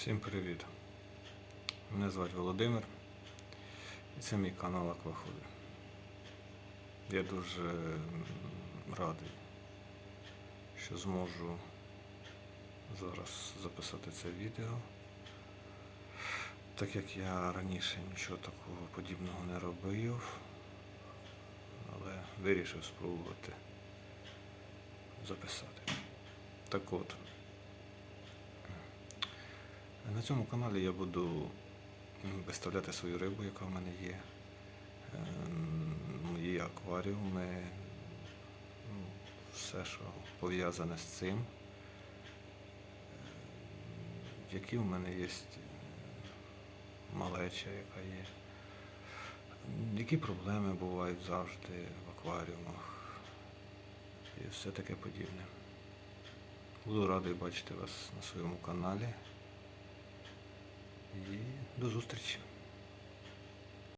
Всім привіт! Мене звати Володимир і це мій канал Акваходи. Я дуже радий, що зможу зараз записати це відео, так як я раніше нічого такого подібного не робив, але вирішив спробувати записати. Так от. На цьому каналі я буду виставляти свою рибу, яка в мене є, ем, мої акваріуми, ну, все, що пов'язане з цим, Ем, які в мене є малеча, яка є, які проблеми бувають завжди в акваріумах і все таке подібне. Буду радий бачити вас на своєму каналі. До зустрічі!